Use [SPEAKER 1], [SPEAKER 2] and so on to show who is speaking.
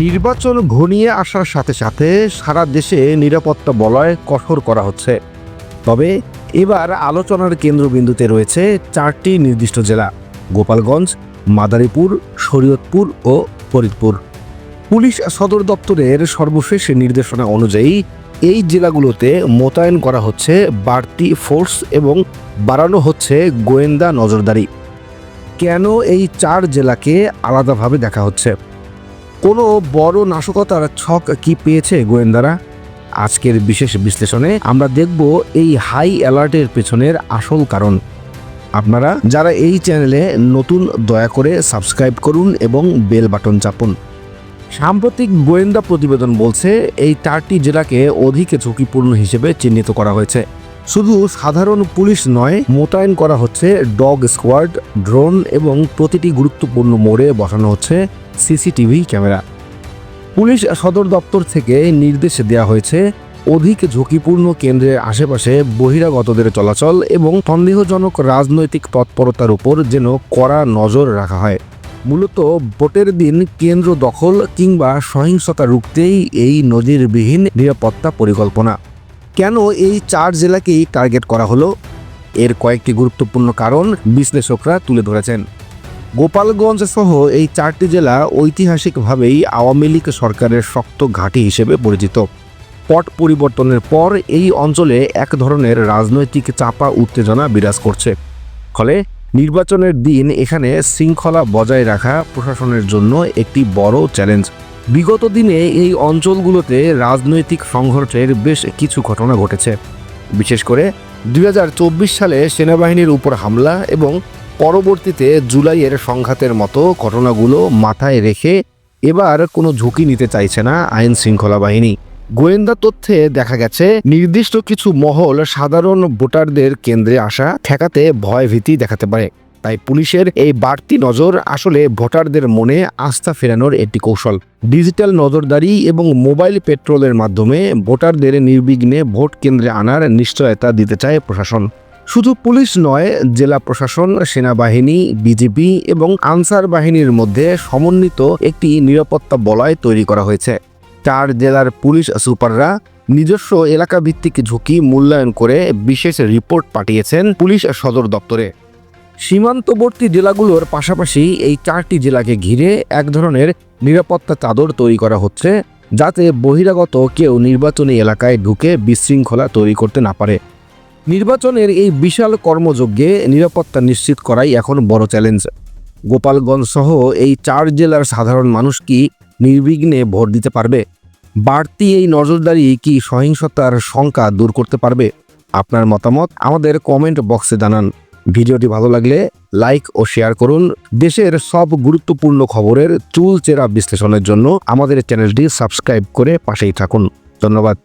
[SPEAKER 1] নির্বাচন ঘনিয়ে আসার সাথে সাথে সারা দেশে নিরাপত্তা বলয় কঠোর করা হচ্ছে। তবে এবার আলোচনার কেন্দ্রবিন্দুতে রয়েছে চারটি নির্দিষ্ট জেলা, গোপালগঞ্জ, মাদারীপুর, শরীয়তপুর ও ফরিদপুর। পুলিশ সদর দপ্তরের সর্বশেষ নির্দেশনা অনুযায়ী এই জেলাগুলোতে মোতায়েন করা হচ্ছে বাড়তি ফোর্স এবং বাড়ানো হচ্ছে গোয়েন্দা নজরদারি। কেন এই চার জেলাকে আলাদাভাবে দেখা হচ্ছে? কোনো বড় নাশকতার ছক কি পেয়েছে গোয়েন্দারা? আজকের বিশেষ বিশ্লেষণে আমরা দেখব এই হাই অ্যালার্টের পেছনের আসল কারণ। আপনারা যারা এই চ্যানেলে নতুন, দয়া করে সাবস্ক্রাইব করুন এবং বেল বাটন চাপুন। সাম্প্রতিক গোয়েন্দা প্রতিবেদন বলছে, এই চারটি জেলাকে অধিক ঝুঁকিপূর্ণ হিসেবে চিহ্নিত করা হয়েছে। শুধু সাধারণ পুলিশ নয়, মোতায়েন করা হচ্ছে ডগ স্কোয়াড, ড্রোন এবং প্রতিটি গুরুত্বপূর্ণ মোড়ে বসানো হচ্ছে সিসিটিভি ক্যামেরা। পুলিশ সদর দপ্তর থেকে নির্দেশ দেওয়া হয়েছে, অধিক ঝুঁকিপূর্ণ কেন্দ্রের আশেপাশে বহিরাগতদের চলাচল এবং সন্দেহজনক রাজনৈতিক তৎপরতার উপর যেন কড়া নজর রাখা হয়। মূলত ভোটের দিন কেন্দ্র দখল কিংবা সহিংসতা রুখতেই এই নজিরবিহীন নিরাপত্তা পরিকল্পনা। কেন এই চার জেলাকেই টার্গেট করা হলো? এর কয়েকটি গুরুত্বপূর্ণ কারণ বিশ্লেষকরা তুলে ধরেছেন। গোপালগঞ্জ সহ এই চারটি জেলা ঐতিহাসিকভাবেই আওয়ামী লীগ সরকারের শক্ত ঘাঁটি হিসেবে পরিচিত। পট পরিবর্তনের পর এই অঞ্চলে এক ধরনের রাজনৈতিক চাপা উত্তেজনা বিরাজ করছে। ফলে নির্বাচনের দিন এখানে শৃঙ্খলা বজায় রাখা প্রশাসনের জন্য একটি বড় চ্যালেঞ্জ বিগত দিনে এই অঞ্চলগুলোতে রাজনৈতিক সংঘর্ষের বেশ কিছু ঘটনা ঘটেছে। বিশেষ করে দুই হাজার চব্বিশ সালে সেনাবাহিনীর উপর হামলা এবং পরবর্তীতে জুলাইয়ের সংঘাতের মতো ঘটনাগুলো মাথায় রেখে এবার কোনো ঝুঁকি নিতে চাইছে না আইন শৃঙ্খলা বাহিনী। গোয়েন্দা তথ্যে দেখা গেছে, নির্দিষ্ট কিছু মহল সাধারণ ভোটারদের কেন্দ্রে আসা ঠেকাতে ভয় ভীতি দেখাতে পারে। তাই পুলিশের এই বাড়তি নজর আসলে ভোটারদের মনে আস্থা ফেরানোর একটি কৌশল। ডিজিটাল নজরদারি এবং মোবাইল পেট্রোলের মাধ্যমে ভোটারদের নির্বিঘ্নে ভোট কেন্দ্রে আনার নিশ্চয়তা দিতে চায় প্রশাসন। শুধু পুলিশ নয়, জেলা প্রশাসন, সেনাবাহিনী, বিজেপি এবং আনসার বাহিনীর মধ্যে সমন্বিত একটি নিরাপত্তা বলয় তৈরি করা হয়েছে। চার জেলার পুলিশ সুপাররা নিজস্ব এলাকা ভিত্তিক ঝুঁকি মূল্যায়ন করে বিশেষ রিপোর্ট পাঠিয়েছেন পুলিশ সদর দপ্তরে। সীমান্তবর্তী জেলাগুলোর পাশাপাশি এই চারটি জেলাকে ঘিরে এক ধরনের নিরাপত্তা চাদর তৈরি করা হচ্ছে, যাতে বহিরাগত কেউ নির্বাচনী এলাকায় ঢুকে বিশৃঙ্খলা তৈরি করতে না পারে। নির্বাচনের এই বিশাল কর্মযজ্ঞে নিরাপত্তা নিশ্চিত করাই এখন বড় চ্যালেঞ্জ। গোপালগঞ্জ সহ এই চার জেলার সাধারণ মানুষ কি নির্বিঘ্নে ভোট দিতে পারবে? বাড়তি এই নজরদারি কি সহিংসতার শঙ্কা দূর করতে পারবে? আপনার মতামত আমাদের কমেন্ট বক্সে জানান। ভিডিওটি ভালো লাগলে লাইক ও শেয়ার করুন। দেশের সব গুরুত্বপূর্ণ খবরের চুলচেরা বিশ্লেষণের জন্য আমাদের চ্যানেলটি সাবস্ক্রাইব করে পাশেই থাকুন। ধন্যবাদ।